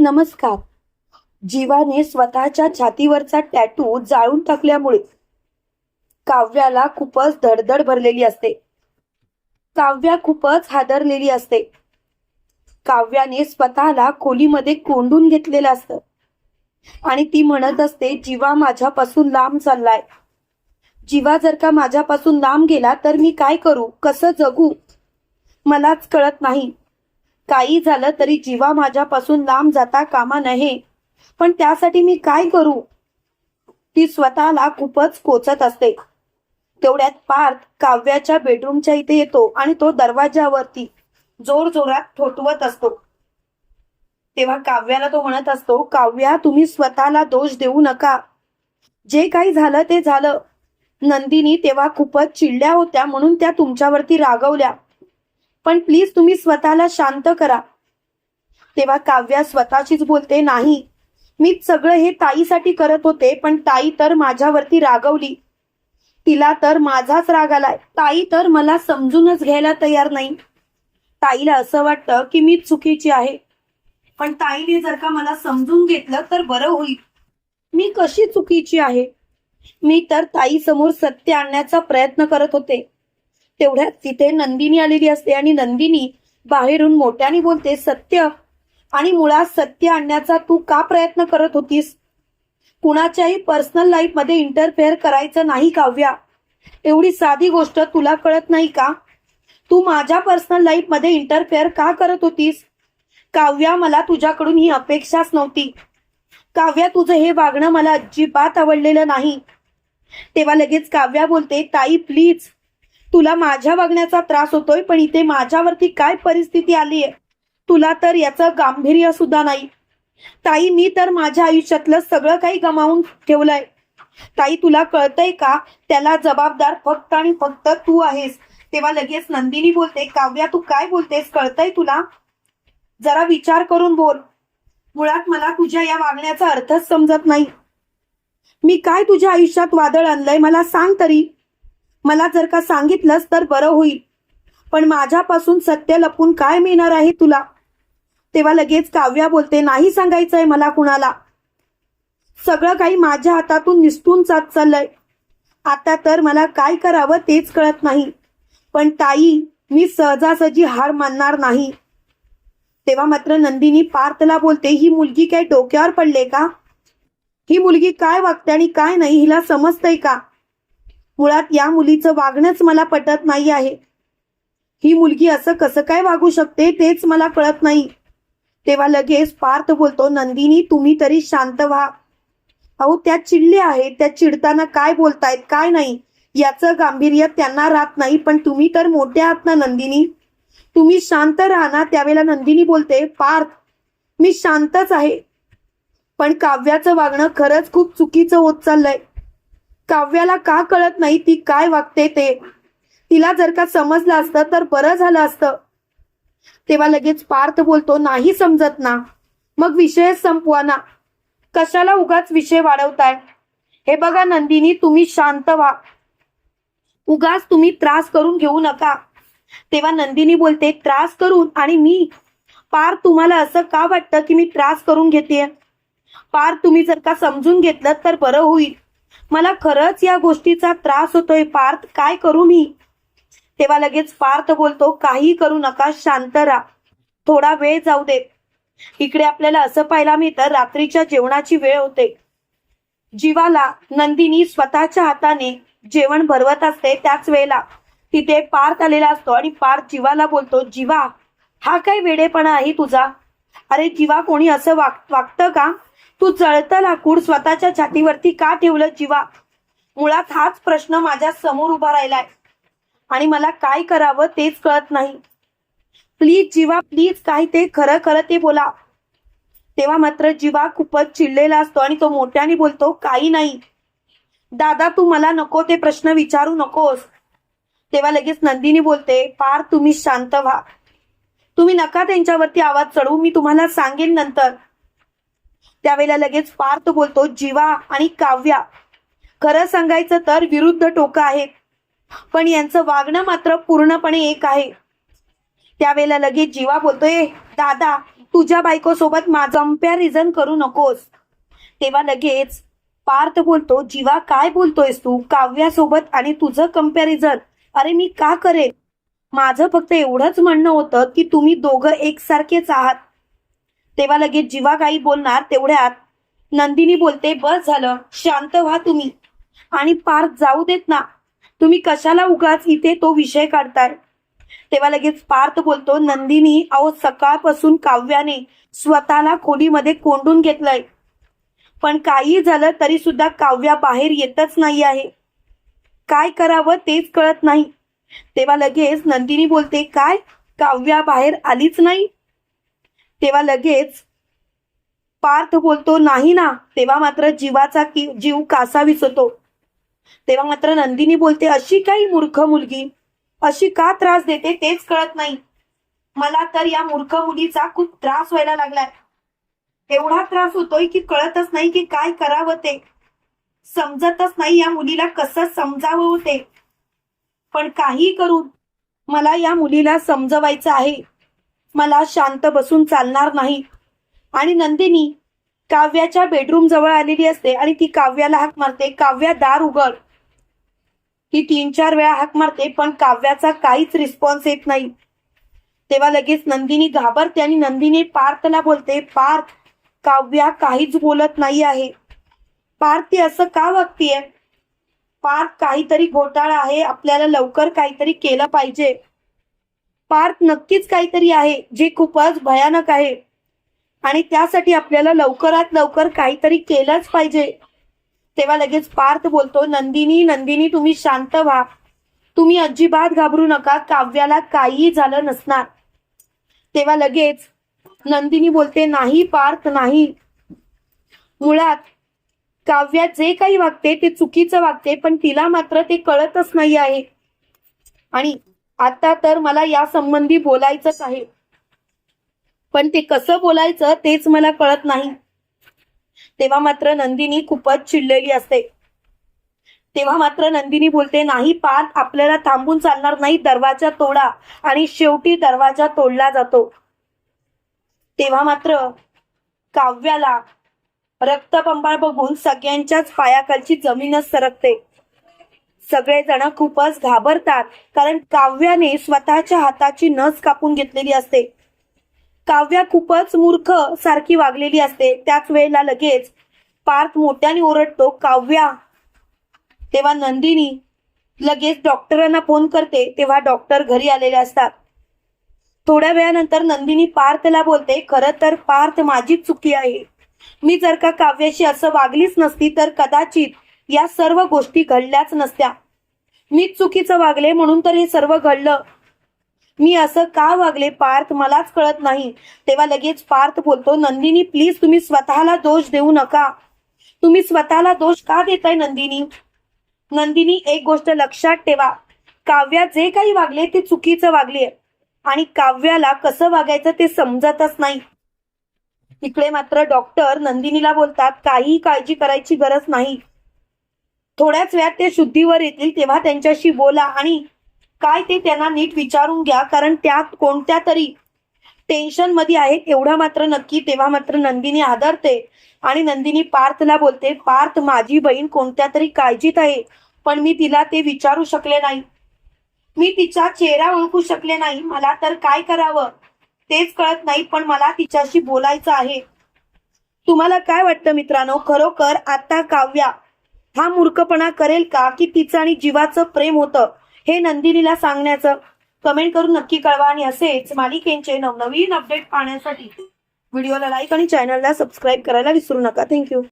नमस्कार. जीवाने स्वतःच्या छातीवरचा टॅटू जाळून टाकल्यामुळे काव्याला खूपच धडधड भरलेली असते. काव्या खूपच हादरलेली असते. काव्याने स्वतःला खोलीमध्ये कोंडून घेतलेलं असतं. आणि ती म्हणत असते जीवा माझ्यापासून लांब चाललाय. जीवा जर का माझ्यापासून लांब गेला तर मी काय करू? कसं जगू? मलाच कळत नाही. काही झालं तरी जीवा माझ्यापासून लांब जाता कामा नये. पण त्यासाठी मी काय करू? ती स्वतःला खूपच कोचत असते. तेवढ्यात पार्थ काव्याच्या बेडरूमच्या इथे येतो आणि तो दरवाजावरती जोर जोरात ठोठवत असतो. तेव्हा काव्याला तो म्हणत असतो काव्या तुम्ही स्वतःला दोष देऊ नका. जे काही झालं ते झालं. नंदिनी तेव्हा खूपच चिडल्या होत्या म्हणून त्या तुमच्यावरती रागवल्या. पण प्लीज तुम्ही स्वतःला शांत करा. तेव्हा काव्या स्वतःशीच बोलते नाही मी सगळं हे ताईसाठी करत होते पण ताई तर माझ्यावरती रागवली. तिला तर माझाच राग आलाय. ताई तर मला समजूनच घ्यायला तयार नाही. ताईला असं वाटतं की मी चुकीची आहे. पण ताईने जर का मला समजून घेतलं तर बरं होईल. मी कशी चुकीची आहे? मी तर ताई समोर सत्य आणण्याचा प्रयत्न करत होते. तेवढ्यात तिथे नंदिनी आलेली असते आणि नंदिनी बाहेरून मोठ्याने बोलते सत्य. आणि मुळात सत्य आणण्याचा तू का प्रयत्न करत होतीस? कुणाच्याही पर्सनल लाईफमध्ये इंटरफेअर करायचं नाही काव्या. एवढी साधी गोष्ट तुला कळत नाही का? तू माझ्या पर्सनल लाईफमध्ये इंटरफेअर का करत होतीस? काव्या मला तुझ्याकडून ही अपेक्षाच नव्हती. काव्या तुझं हे वागणं मला अजिबात आवडलेलं नाही. तेव्हा लगेच काव्या बोलते ताई प्लीज तुला माझ्या वागण्याचा त्रास होतोय पण इथे माझ्यावरती काय परिस्थिती आली आहे तुला तर याचं गांभीर्य सुद्धा नाही. ताई मी तर माझ्या आयुष्यातलं सगळं काही गमावून ठेवलंय. ताई तुला कळतंय का? त्याला जबाबदार फक्त आणि फक्त तू आहेस. तेव्हा लगेच नंदिनी बोलते काव्या तू काय बोलतेस? कळतंय तुला? जरा विचार करून बोल. मुळात मला तुझ्या या वागण्याचा अर्थच समजत नाही. मी काय तुझ्या आयुष्यात वादळ आणलंय? मला सांग तरी. मला जर का सांगितलंस तर बरं होईल. पण माझ्यापासून सत्य लपून काय मिळणार आहे तुला? तेव्हा लगेच काव्या बोलते नाही सांगायचंय मला कुणाला. सगळं काही माझ्या हातातून निसटून जात चाललंय. आता तर मला काय करावं तेच कळत नाही. पण ताई मी सहजासहजी हार मानणार नाही. तेव्हा मात्र नंदिनी पार्थला बोलते ही मुलगी काय डोक्यावर पडले का? ही मुलगी काय वागते आणि काय नाही हिला समजतंय का? मुळात या मुलीचं वागणंच मला पटत नाही आहे. ही मुलगी असं कसं काय वागू शकते तेच मला कळत नाही. तेव्हा लगेच पार्थ बोलतो नंदिनी तुम्ही तरी शांत व्हा. अहो त्या चिडल्या आहेत. त्या चिडताना काय बोलतायत? काय नाही? याचं गांभीर्य त्यांना राहत नाही. पण तुम्ही तर मोठ्या आहात ना नंदिनी. तुम्ही शांत राहा ना. त्यावेळेला नंदिनी बोलते पार्थ मी शांतच आहे. पण काव्याचं वागणं खरंच खूप चुकीचं होत चाललंय. काव्याला का कळत नाही ती काय वागते ते? तिला जर का समजलं असतं तर बरं झालं असतं. तेव्हा लगेच पार्थ बोलतो नाही समजत ना. मग विषय संपवा ना. कशाला उगाच विषय वाढवताय? हे बघा नंदिनी तुम्ही शांत व्हा. उगाच तुम्ही त्रास करून घेऊ नका. तेव्हा नंदिनी बोलते त्रास करून? आणि मी? पार तुम्हाला असं का वाटतं की मी त्रास करून घेते पार तुम्ही जर का समजून घेतलं तर बरं होईल. मला खरंच या गोष्टीचा त्रास होतोय पार्थ. काय करू मी? तेव्हा लगेच पार्थ बोलतो काही करू नका शांत राहा. थोडा वेळ जाऊ दे इकडे आपल्याला असं पाहायला मिळतं रात्रीच्या जेवणाची वेळ होते. जीवाला नंदिनी स्वतःच्या हाताने जेवण भरवत असते त्याच वेळेला तिथे पार्थ आलेला असतो आणि पार्थ जीवाला बोलतो जीवा हा काय वेडेपणा आहे तुझा? अरे जीवा कोणी असं वाग वागतं का? तू जळतं लाकूड स्वतःच्या छातीवरती का ठेवलं जीवा? मुळात हाच प्रश्न माझ्यासमोर उभा राहिलाय. आणि मला काय करावं तेच कळत नाही. प्लीज जीवा प्लीज काही ते खरं खरं ते बोला. तेव्हा मात्र जीवा खूपच चिडलेला असतो आणि तो मोठ्याने बोलतो काही नाही. दादा तू मला नको ते प्रश्न विचारू नकोस. तेव्हा लगेच नंदिनी बोलते पार तुम्ही शांत व्हा. तुम्ही नका त्यांच्यावरती आवाज चढवू मी तुम्हाला सांगेन नंतर. त्यावेळेला लगेच पार्थ बोलतो जीवा आणि काव्या खरं सांगायचं तर विरुद्ध टोकं आहेत पण यांचं वागणं मात्र पूर्णपणे एक आहे. त्यावेळेला लगेच जीवा बोलतोय दादा तुझ्या बायकोसोबत माझं कंपॅरिझन करू नकोस. तेव्हा लगेच पार्थ बोलतो जीवा काय बोलतोयस तू? काव्यासोबत आणि तुझं कंपॅरिझन अरे मी का करेन? माझं फक्त एवढंच म्हणणं होतं की तुम्ही दोघं एकसारखेच आहात. तेव्हा लगेच जीवा काही बोलणार तेवढ्यात नंदिनी बोलते बस झालं शांत व्हा तुम्ही. आणि पार्थ जाऊ देत ना. तुम्ही कशाला उगाच इथे तो विषय काढताय? तेव्हा लगेच पार्थ बोलतो नंदिनी अहो सकाळपासून काव्याने स्वतःला खोलीमध्ये कोंडून घेतलंय. पण काही झालं तरी सुद्धा काव्या बाहेर येतच नाही आहे. काय करावं तेच कळत नाही. तेव्हा लगेच नंदिनी बोलते काय? काव्या बाहेर आलीच नाही? तेव्हा लगेच पार्थ बोलतो नाही ना तेव्हा मात्र जीवाचा की जीव कासा होतो. तेव्हा मात्र नंदिनी बोलते अशी काही मूर्ख मुलगी अशी का त्रास देते तेच कळत नाही. मला तर या मूर्ख मुलीचा खूप त्रास व्हायला लागलाय. एवढा त्रास होतोय की कळतच नाही की काय करावं ते. समजतच नाही या मुलीला कसं समजावं होते पण काही करून मला या मुलीला समजवायचं आहे. मला शांत बसून चालणार नाही. आणि नंदिनी काव्याच्या बेडरूम जवळ आलेली असते आणि ती काव्याला हाक मारते. काव्या दार उघड. ती तीन चार वेळा हाक मारते पण काव्याचा काहीच रिस्पॉन्स येत नाही. तेव्हा लगेच नंदिनी घाबरते आणि नंदिनी पार्थला बोलते पार्थ काव्या काहीच बोलत नाही आहे. पार्थ ती असं का वागतीये? पार्थ काहीतरी घोटाळा आहे. आपल्याला लवकर काहीतरी केलं पाहिजे. पार्थ नक्कीच काहीतरी आहे जे खूपच भयानक आहे. आणि त्यासाठी आपल्याला लवकरात लवकर काहीतरी केलंच पाहिजे. तेव्हा लगेच पार्थ बोलतो नंदिनी नंदिनी तुम्ही शांत व्हा. तुम्ही अजिबात घाबरू नका काव्याला काही झालं नसणार. तेव्हा लगेच नंदिनी बोलते नाही पार्थ नाही. मुळात काव्या जे काही वागते ते चुकीचं वागते पण तिला मात्र ते कळतच नाही आहे. आणि आता तर मला या संबंधी बोलायचंच आहे पण ते कसं बोलायचं तेच मला कळत नाही. तेव्हा मात्र नंदिनी खूपच चिडलेली असते. तेव्हा मात्र नंदिनी बोलते नाही पार्थ आपल्याला थांबून चालणार नाही दरवाजा तोडा आणि शेवटी दरवाजा तोडला जातो. तेव्हा मात्र काव्याला रक्तबंबाळ बघून सगळ्यांच्याच पायाखालची जमीनच सरकते. सगळेजण खूपच घाबरतात कारण काव्याने स्वतःच्या हाताची नस कापून घेतलेली असते. काव्या खूपच मूर्ख सारखी वागलेली असते. त्याच वेळेला लगेच पार्थ मोठ्याने ओरडतो काव्या. तेव्हा नंदिनी लगेच डॉक्टरांना फोन करते तेव्हा डॉक्टर घरी आलेले असतात. थोड्या वेळानंतर नंदिनी पार्थला बोलते खरं तर पार्थ माझीच चुकी आहे. मी जर का काव्याशी असं वागलीच नसती तर कदाचित या सर्व गोष्टी घडल्याच नसत्या. मी चुकीचं वागले म्हणून तर हे सर्व घडलं. मी असं का वागले पार्थ? मलाच कळत नाही. तेव्हा लगेच पार्थ बोलतो नंदिनी प्लीज तुम्ही स्वतःला दोष देऊ नका. तुम्ही स्वतःला दोष का देताय नंदिनी? नंदिनी एक गोष्ट लक्षात ठेवा. काव्या जे काही वागले ते चुकीचं वागले. आणि काव्याला कसं वागायचं ते समजतच नाही. इकडे मात्र डॉक्टर नंदिनीला बोलतात काही काळजी करायची गरज नाही. थोड्याच वेळात ते शुद्धीवर येतील तेव्हा त्यांच्याशी बोला आणि काय ते त्यांना नीट विचारून घ्या कारण त्यात कोणत्या तरी टेन्शनमध्ये आहेत एवढा मात्र नक्की तेव्हा मात्र नंदिनी आदरते आणि नंदिनी पार्थला बोलते पार्थ माझी बहीण कोणत्या तरी काळजीत आहे पण मी तिला ते विचारू शकले नाही. मी तिचा चेहरा ओळखू शकले नाही. मला तर काय करावं? तेच कळत नाही पण मला तिच्याशी बोलायचं आहे. तुम्हाला काय वाटतं मित्रांनो? खरोखर आता काव्या हा मूर्खपणा करेल का की तिचं आणि जीवाचं प्रेम होतं? हे नंदिनीला सांगण्याचं. कमेंट करून नक्की कळवा आणि असेच मालिकेंचे नवनवीन अपडेट पाहण्यासाठी व्हिडिओला लाईक आणि चॅनलला सबस्क्राईब करायला विसरू नका. थँक्यू.